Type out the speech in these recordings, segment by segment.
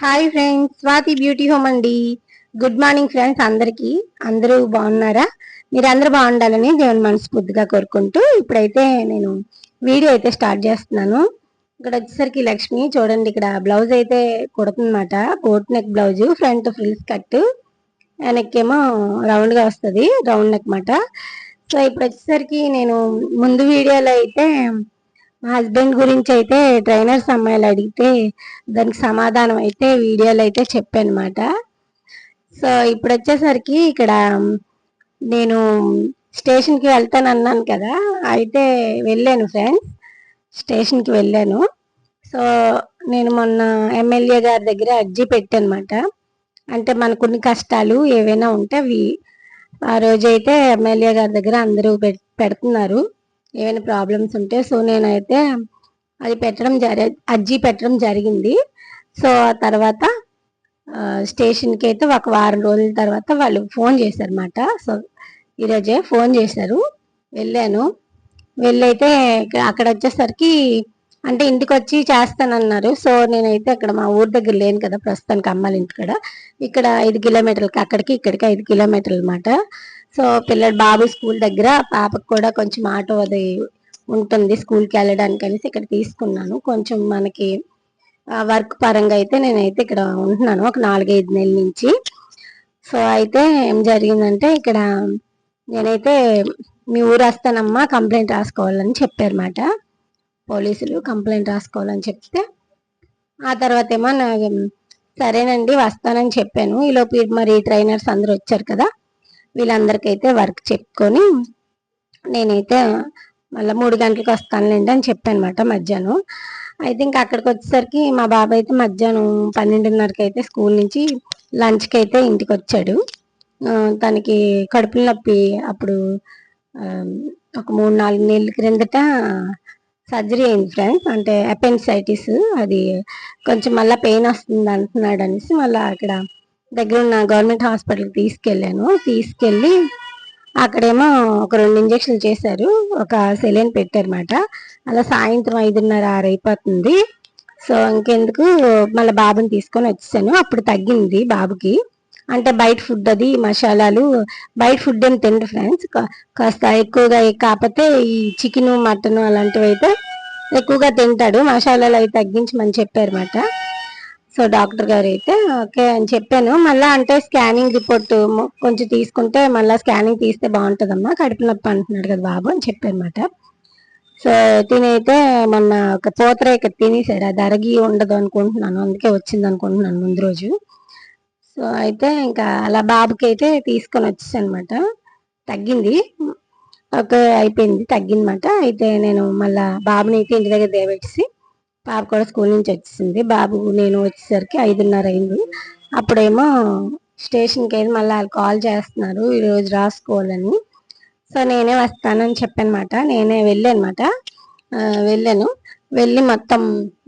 Hi friends Swathi beauty home అండి. Good morning friends అందరికీ. అందరూ బాగున్నారా? మీరు అందరూ బాగుండాలని దేవుని మనస్ఫూర్తిగా కోరుకుంటూ ఇప్పుడైతే నేను వీడియో అయితే స్టార్ట్ చేస్తున్నాను. ఇక్కడ వచ్చేసరికి లక్ష్మి చూడండి ఇక్కడ బ్లౌజ్ అయితే కుడుతుందన్నమాట. Coat neck blouse front frills cut వెనక్కేమో రౌండ్గా వస్తుంది రౌండ్ నెక్ మాట సో ఇప్పుడు వచ్చేసరికి నేను ముందు వీడియోలో అయితే మా హస్బెండ్ గురించి అయితే ట్రైనర్స్ అమ్మాయిలు అడిగితే దానికి సమాధానం అయితే వీడియోలో అయితే చెప్పానమాట. సో ఇప్పుడు వచ్చేసరికి ఇక్కడ నేను స్టేషన్కి వెళ్తాను అన్నాను కదా అయితే వెళ్ళాను ఫ్రెండ్స్ స్టేషన్కి వెళ్ళాను. సో నేను మొన్న ఎమ్మెల్యే గారి దగ్గర అర్జీ పెట్టానమాట. అంటే మనకున్న కష్టాలు ఏవైనా ఉంటే అవి ఆ రోజైతే ఎమ్మెల్యే గారి దగ్గర అందరూ పెడుతున్నారు. ఏమైనా ప్రాబ్లమ్స్ ఉంటే సో నేనైతే అది పెట్టడం జరి అర్జీ పెట్టడం జరిగింది. సో ఆ తర్వాత స్టేషన్కి అయితే ఒక వారం రోజుల తర్వాత వాళ్ళు ఫోన్ చేశారన్నమాట. సో ఈరోజే ఫోన్ చేశారు. వెళ్ళాను. వెళ్ళైతే అక్కడ వచ్చేసరికి అంటే ఇంటికి వచ్చి చేస్తానన్నారు. సో నేనైతే అక్కడ మా ఊరి దగ్గర లేను కదా ప్రస్తుతానికి అమ్మాలి ఇంటికాడ ఇక్కడ ఐదు కిలోమీటర్లకి అక్కడికి ఇక్కడికి ఐదు కిలోమీటర్లు అనమాట సో పిల్లడు బాబు స్కూల్ దగ్గర పాపకు కూడా కొంచెం ఆటో అది ఉంటుంది స్కూల్కి వెళ్ళడానికి అనేసి ఇక్కడ తీసుకున్నాను. కొంచెం మనకి వర్క్ పరంగా అయితే నేనైతే ఇక్కడ ఉంటున్నాను ఒక నాలుగైదు నెలల నుంచి. సో అయితే ఏం జరిగిందంటే ఇక్కడ నేనైతే మీ ఊరు వస్తానమ్మా కంప్లైంట్ రాసుకోవాలని చెప్పారన్నమాట. పోలీసులు కంప్లైంట్ రాసుకోవాలని చెప్తే ఆ తర్వాత ఏమో సరేనండి వస్తానని చెప్పాను. ఈలోపు మరి ట్రైనర్స్ అందరూ వచ్చారు కదా వీళ్ళందరికైతే వర్క్ చెప్పుకొని నేనైతే మళ్ళీ మూడు గంటలకు వస్తానులేండి అని చెప్పానమాట మధ్యాహ్నం. అయితే ఇంకా అక్కడికి వచ్చేసరికి మా బాబాయ్ అయితే మధ్యాహ్నం పన్నెండున్నరకి అయితే స్కూల్ నుంచి లంచ్కి అయితే ఇంటికి వచ్చాడు. తనకి కడుపులు నొప్పి అప్పుడు ఒక మూడు నాలుగు నెలల క్రిందట సర్జరీ అయింది ఫ్రెండ్స్. అంటే అపెన్సైటిస్ అది కొంచెం మళ్ళీ పెయిన్ వస్తుంది అంటున్నాడు అనేసి మళ్ళీ అక్కడ దగ్గర ఉన్న గవర్నమెంట్ హాస్పిటల్కి తీసుకెళ్ళాను. తీసుకెళ్ళి అక్కడేమో ఒక రెండు ఇంజక్షన్లు చేశారు. ఒక సెలైన్ పెట్టారన్నమాట. అలా సాయంత్రం ఐదున్నర ఆరు అయిపోతుంది. సో ఇంకెందుకు మళ్ళీ బాబుని తీసుకొని వచ్చేసాను అప్పుడు తగ్గింది బాబుకి. అంటే బయట ఫుడ్ అది మసాలాలు బయట ఫుడ్ ఏం తిండు ఫ్రెండ్స్. కాస్త ఎక్కువగా కాకపోతే ఈ చికెన్ మటన్ అలాంటివి అయితే ఎక్కువగా తింటాడు. మసాలాలు అవి తగ్గించమని చెప్పారన్నమాట. సో డాక్టర్ గారు అయితే ఓకే అని చెప్పాను. మళ్ళీ అంటే స్కానింగ్ రిపోర్ట్ కొంచెం తీసుకుంటే మళ్ళీ స్కానింగ్ తీస్తే బాగుంటుందమ్మా కడుపు నొప్పి అంటున్నాడు కదా బాబు అని చెప్పానమాట సో తినైతే మొన్న ఒక పోతర ఇక్కడ తినేసారు అది అరగి ఉండదు అనుకుంటున్నాను అందుకే వచ్చింది అనుకుంటున్నాను ముందు రోజు. సో అయితే ఇంకా అలా బాబుకి అయితే తీసుకొని వచ్చేసానమాట తగ్గింది. ఓకే అయిపోయింది తగ్గిందన్నమాట. అయితే నేను మళ్ళా బాబుని అయితే ఇంటి దగ్గర దేవెట్టేసి పాప కూడా స్కూల్ నుంచి వచ్చేసింది. బాబు నేను వచ్చేసరికి ఐదున్నర అయింది. అప్పుడేమో స్టేషన్కి వెళ్ళి మళ్ళీ వాళ్ళు కాల్ చేస్తున్నారు ఈరోజు రాసుకోవాలని సో నేనే వస్తానని చెప్పానమాట. నేనే వెళ్ళానమాట. వెళ్ళాను. వెళ్ళి మొత్తం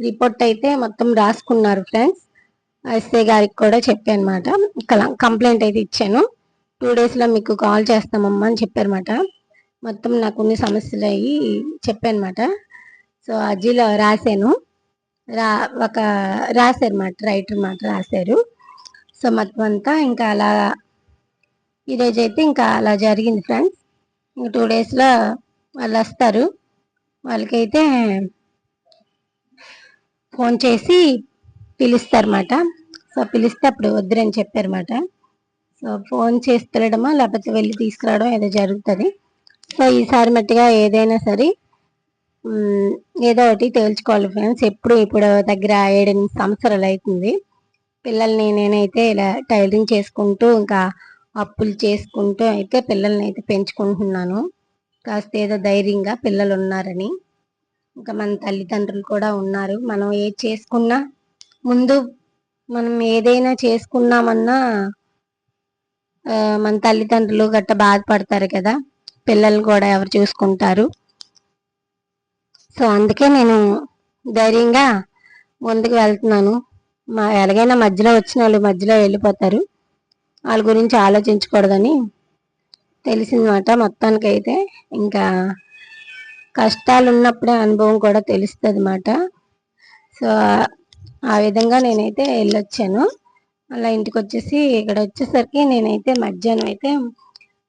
రిపోర్ట్ అయితే మొత్తం రాసుకున్నారు ఫ్రెండ్స్. ఎస్ఏ గారికి కూడా చెప్పానమాట. కంప్లైంట్ అయితే ఇచ్చాను. టూ డేస్లో మీకు కాల్ చేస్తామమ్మా అని చెప్పారన్నమాట మొత్తం నాకు కొన్ని సమస్యలు అయ్యి చెప్పానమాట. సో అర్జీలో రాశాను. రా ఒక రాశారు మాట రైటర్ మాట రాశారు. సో మొత్తం అంతా ఇంకా అలా ఈరోజు అయితే ఇంకా అలా జరిగింది ఫ్రెండ్స్ ఇంకా టూ డేస్లో వాళ్ళు వస్తారు. వాళ్ళకైతే ఫోన్ చేసి పిలుస్తారన్నమాట సో పిలిస్తే అప్పుడు వద్దురని చెప్పారన్నమాట సో ఫోన్ చేసి పిలడమా లేకపోతే వెళ్ళి తీసుకురావడం ఏదో జరుగుతుంది. సో ఈసారి మట్టిగా ఏదైనా సరే ఏదో ఒకటి తేల్చుకోవాలి ఫ్రెండ్స్. ఎప్పుడు ఇప్పుడు దగ్గర ఏడెనిమిది సంవత్సరాలు అవుతుంది. పిల్లల్ని నేనైతే ఇలా టైలరింగ్ చేసుకుంటూ ఇంకా అప్పులు చేసుకుంటూ అయితే పిల్లల్ని అయితే పెంచుకుంటున్నాను. కాస్త ఏదో ధైర్యంగా పిల్లలు ఉన్నారని. ఇంకా మన తల్లిదండ్రులు కూడా ఉన్నారు. మనం ఏది చేసుకున్నా ముందు మనం ఏదైనా చేసుకున్నామన్నా మన తల్లిదండ్రులు గట్ట బాధపడతారు కదా. పిల్లలు కూడా ఎవరు చూసుకుంటారు. సో అందుకే నేను ధైర్యంగా ముందుకు వెళ్తున్నాను. మా ఎలాగైనా మధ్యలో వచ్చిన వాళ్ళు మధ్యలో వెళ్ళిపోతారు. వాళ్ళ గురించి ఆలోచించకూడదని తెలిసిందన్నమాట మొత్తానికైతే. ఇంకా కష్టాలు ఉన్నప్పుడే అనుభవం కూడా తెలుస్తుంది అన్నమాట సో ఆ విధంగా నేనైతే వెళ్ళొచ్చాను. అలా ఇంటికి వచ్చేసి ఇక్కడ వచ్చేసరికి నేనైతే మధ్యాహ్నం అయితే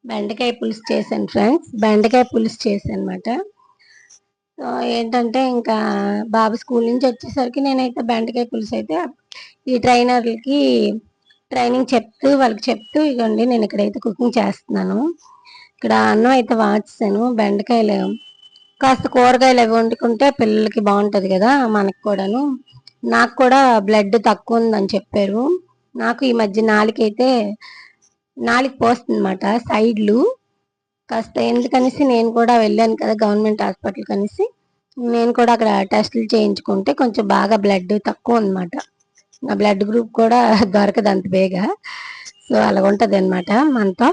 బెండకాయ పులుసు చేశాను ఫ్రెండ్స్. బెండకాయ పులుసు చేశాను అనమాట సో ఏంటంటే ఇంకా బాబు స్కూల్ నుంచి వచ్చేసరికి నేనైతే బెండకాయ పులుసు అయితే ఈ ట్రైనర్లకి ట్రైనింగ్ చెప్తూ వాళ్ళకి చెప్తూ ఇగోండి నేను ఇక్కడైతే కుకింగ్ చేస్తున్నాను. ఇక్కడ అన్నం అయితే వాచేసాను బెండకాయలు కాస్త కూరగాయలు అవి వండుకుంటే పిల్లలకి బాగుంటుంది కదా మనకు కూడాను. నాకు కూడా బ్లడ్ తక్కువ ఉందని చెప్పారు. నాకు ఈ మధ్య నాలుకైతే నాలుగు పోస్తుంది అనమాట సైడ్లు. కాస్త ఎందుకనేసి నేను కూడా వెళ్ళాను కదా గవర్నమెంట్ హాస్పిటల్ కనేసి నేను కూడా అక్కడ టెస్టులు చేయించుకుంటే కొంచెం బాగా బ్లడ్ తక్కువ అనమాట నా బ్లడ్ గ్రూప్ కూడా దొరకదు అంత బేగా. సో అలా ఉంటుంది అనమాట మనతో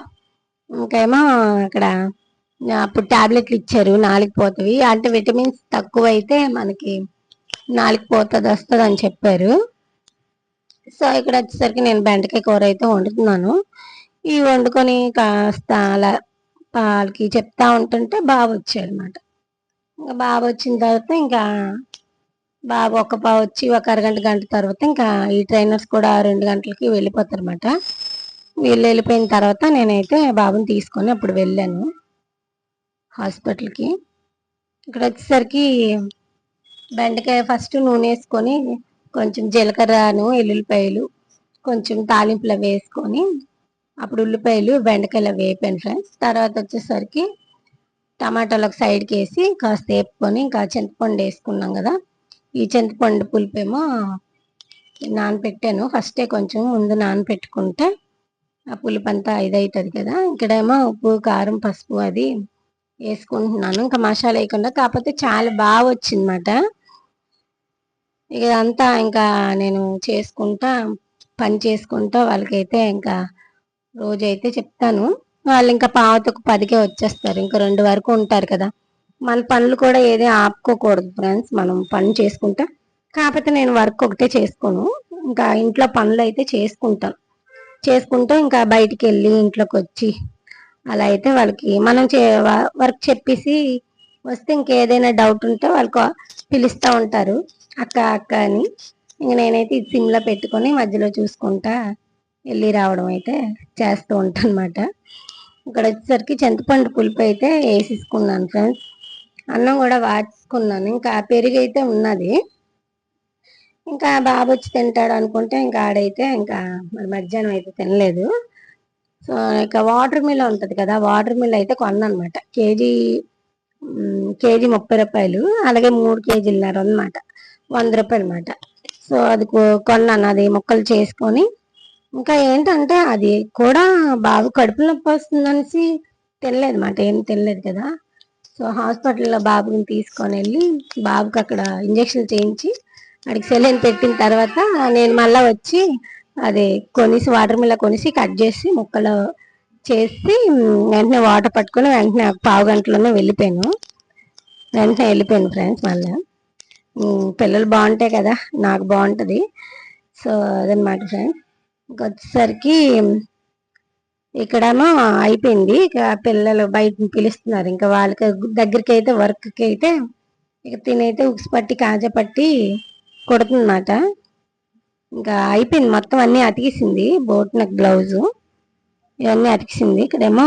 ఇంకేమో అక్కడ అప్పుడు టాబ్లెట్లు ఇచ్చారు నాలుగు పోతవి. అంటే విటమిన్స్ తక్కువ అయితే మనకి నాలుగు పోతుంది వస్తుంది అని చెప్పారు. సో ఇక్కడ వచ్చేసరికి నేను బెండకాయ కూర అయితే వండుతున్నాను. ఇవి వండుకొని కాస్త అలా వాళ్ళకి చెప్తా ఉంటుంటే బాబు వచ్చాడనమాట. ఇంకా బాబు వచ్చిన తర్వాత ఇంకా బాబు ఒక పా వచ్చి ఒక అరగంట గంట తర్వాత ఇంకా ఈ ట్రైనర్స్ కూడా రెండు గంటలకి వెళ్ళిపోతారు అనమాట వీళ్ళు వెళ్ళిపోయిన తర్వాత నేనైతే బాబుని తీసుకొని అప్పుడు వెళ్ళాను హాస్పిటల్కి. ఇక్కడ వచ్చేసరికి బెండకాయ ఫస్ట్ నూనె వేసుకొని కొంచెం జీలకర్రను ఎల్లుల్లిపాయలు కొంచెం తాలింపులు వేసుకొని అప్పుడు ఉల్లిపాయలు బెండకాయలు వేపాను ఫ్రెండ్స్ తర్వాత వచ్చేసరికి టమాటాలు ఒక సైడ్కి వేసి కాస్త వేపుకొని ఇంకా చింతపండు వేసుకున్నాం కదా. ఈ చింతపండు పులిపేమో నానపెట్టాను. ఫస్టే కొంచెం ముందు నానపెట్టుకుంటే ఆ పులుపు అంతా ఇదవుతుంది కదా. ఇక్కడేమో ఉప్పు కారం పసుపు అది వేసుకుంటున్నాను. ఇంకా మసాలా వేయకుండా కాకపోతే చాలా బాగా వచ్చిందన్నమాట. ఇక అంతా ఇంకా నేను చేసుకుంటా పని చేసుకుంటా వాళ్ళకైతే ఇంకా రోజైతే చెప్తాను. వాళ్ళు ఇంకా పావుతకు పదికే వచ్చేస్తారు. ఇంకా రెండు వరకు ఉంటారు కదా. మన పనులు కూడా ఏది ఆపుకోకూడదు ఫ్రెండ్స్. మనం పని చేసుకుంటా. కాకపోతే నేను వర్క్ ఒకటే చేసుకోను. ఇంకా ఇంట్లో పనులు అయితే చేసుకుంటాను చేసుకుంటూ ఇంకా బయటికి వెళ్ళి ఇంట్లోకి వచ్చి అలా అయితే వాళ్ళకి మనం చే వర్క్ చెప్పేసి వస్తే ఇంకేదైనా డౌట్ ఉంటే వాళ్ళకు పిలుస్తూ ఉంటారు. అక్క అక్క అని. ఇంక నేనైతే ఇది సిమ్లో పెట్టుకొని మధ్యలో చూసుకుంటా. వెళ్ళి రావడం అయితే చేస్తూ ఉంటాను ఇక్కడ వచ్చేసరికి చింతపండు పులుపు అయితే వేసేసుకున్నాను ఫ్రెండ్స్. అన్నం కూడా వాచుకున్నాను ఇంకా పెరుగు అయితే ఉన్నది. ఇంకా బాబు వచ్చి తింటాడు అనుకుంటే ఇంకా ఆడైతే ఇంకా మరి మధ్యాహ్నం అయితే తినలేదు. సో ఇక వాటర్ మిల్ ఉంటుంది కదా వాటర్ మిల్ అయితే కొన్నమాట కేజీ కేజీ ముప్పై రూపాయలు అలాగే మూడు కేజీలున్నర అనమాట వంద రూపాయలు అనమాట సో అది కొన్నాను. అది ముక్కలు చేసుకొని ఇంకా ఏంటంటే అది కూడా బాబు కడుపు నొప్పి వస్తుందనేసి తినలేదు మాట ఏం తినలేదు కదా. సో హాస్పిటల్లో బాబుని తీసుకొని వెళ్ళి బాబుకి అక్కడ ఇంజక్షన్ చేయించి అడిగి సెలైన్ పెట్టిన తర్వాత నేను మళ్ళీ వచ్చి అది కొనిసి వాటర్ మిల్ల కొనిసి కట్ చేసి ముక్కలు చేసి వెంటనే వాటర్ పట్టుకొని వెంటనే పావు గంటలోనే వెళ్ళిపోయాను. వెంటనే వెళ్ళిపోయాను ఫ్రెండ్స్ మళ్ళీ. పిల్లలు బాగుంటాయి కదా నాకు బాగుంటుంది. సో అదనమాట ఫ్రెండ్స్. ఇంకొచ్చేసరికి ఇక్కడేమో అయిపోయింది. ఇక పిల్లలు బయట పిలుస్తున్నారు. ఇంకా వాళ్ళకి దగ్గరికి అయితే వర్క్కి అయితే ఇక తినైతే ఉక్స్ పట్టి కాజా పట్టి కొడుతుందన్నమాట. ఇంకా అయిపోయింది. మొత్తం అన్నీ అతికిసింది. బోట్ నెక్ బ్లౌజు ఇవన్నీ అతికిసింది. ఇక్కడేమో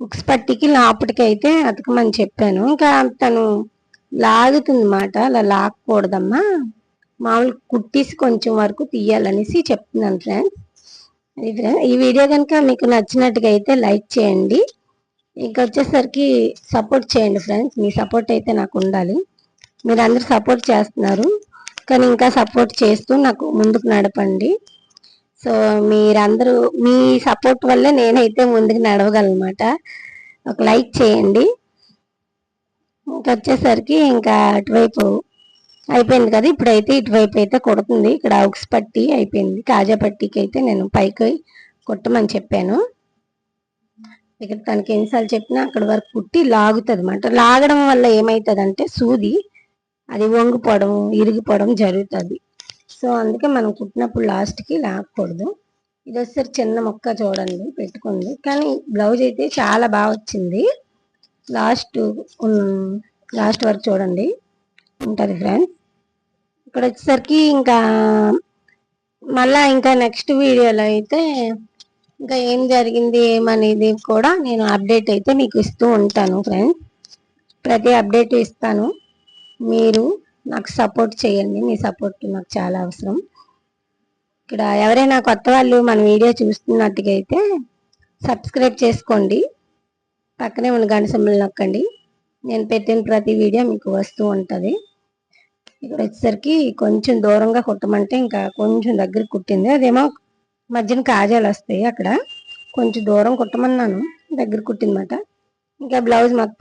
ఉక్స్ పట్టికి లోపటికి అయితే అతకమని చెప్పాను. ఇంకా తను లాగుతుంది మాట అలా లాక్కూడదమ్మా. మామూలు కుట్టేసి కొంచెం వరకు తీయాలనేసి చెప్తున్నాను ఫ్రెండ్స్ ఈ వీడియో కనుక మీకు నచ్చినట్టుగా అయితే లైక్ చేయండి. ఇంకా వచ్చేసరికి సపోర్ట్ చేయండి ఫ్రెండ్స్ మీ సపోర్ట్ అయితే నాకు ఉండాలి మీరు అందరు సపోర్ట్ చేస్తున్నారు. కానీ ఇంకా సపోర్ట్ చేస్తూ నాకు ముందుకు నడపండి. సో మీరందరూ మీ సపోర్ట్ వల్లే నేనైతే ముందుకు నడవగలనమాట. ఒక లైక్ చేయండి. ఇంకా వచ్చేసరికి ఇంకా అటువైపు అయిపోయింది కదా ఇప్పుడైతే ఇటువైపు అయితే కొడుతుంది. ఇక్కడ ఆక్స్ పట్టి అయిపోయింది. కాజా పట్టికి అయితే నేను పైకి కొట్టమని చెప్పాను. ఇక్కడ తనకి ఎన్నిసార్లు చెప్పినా అక్కడ వరకు కుట్టి లాగుతుంది అనమాట లాగడం వల్ల ఏమవుతుంది అంటే సూది అది వంగిపోవడం ఇరిగిపోవడం జరుగుతుంది. సో అందుకే మనం కుట్టినప్పుడు లాస్ట్కి లాగకూడదు. ఇది వచ్చేసరి చిన్న మొక్క చూడండి పెట్టుకుంది. కానీ బ్లౌజ్ అయితే చాలా బాగా వచ్చింది. లాస్ట్ లాస్ట్ వరకు చూడండి. ఉంటుంది ఫ్రెండ్స్. ఇక్కడ వచ్చేసరికి ఇంకా మళ్ళా ఇంకా నెక్స్ట్ వీడియోలో అయితే ఇంకా ఏం జరిగింది ఏమనేది కూడా నేను అప్డేట్ అయితే మీకు ఇస్తూ ఉంటాను ఫ్రెండ్స్ ప్రతి అప్డేట్ ఇస్తాను. మీరు నాకు సపోర్ట్ చేయండి. మీ సపోర్ట్ నాకు చాలా అవసరం. ఇక్కడ ఎవరైనా కొత్త వాళ్ళు మన వీడియో చూస్తున్నట్టుగా అయితే సబ్స్క్రైబ్ చేసుకోండి. పక్కనే ఉన్న గంట సింబల్ నొక్కండి. నేను పెట్టిన ప్రతి వీడియో మీకు వస్తూ ఉంటుంది. ఇక్కడ వచ్చేసరికి కొంచెం దూరంగా కుట్టమంటే ఇంకా కొంచెం దగ్గర కుట్టింది. అదేమో మధ్యన కాజాలు వస్తాయి అక్కడ. కొంచెం దూరం కుట్టమన్నాను దగ్గర కుట్టిందన్నమాట. ఇంకా బ్లౌజ్ మొత్తం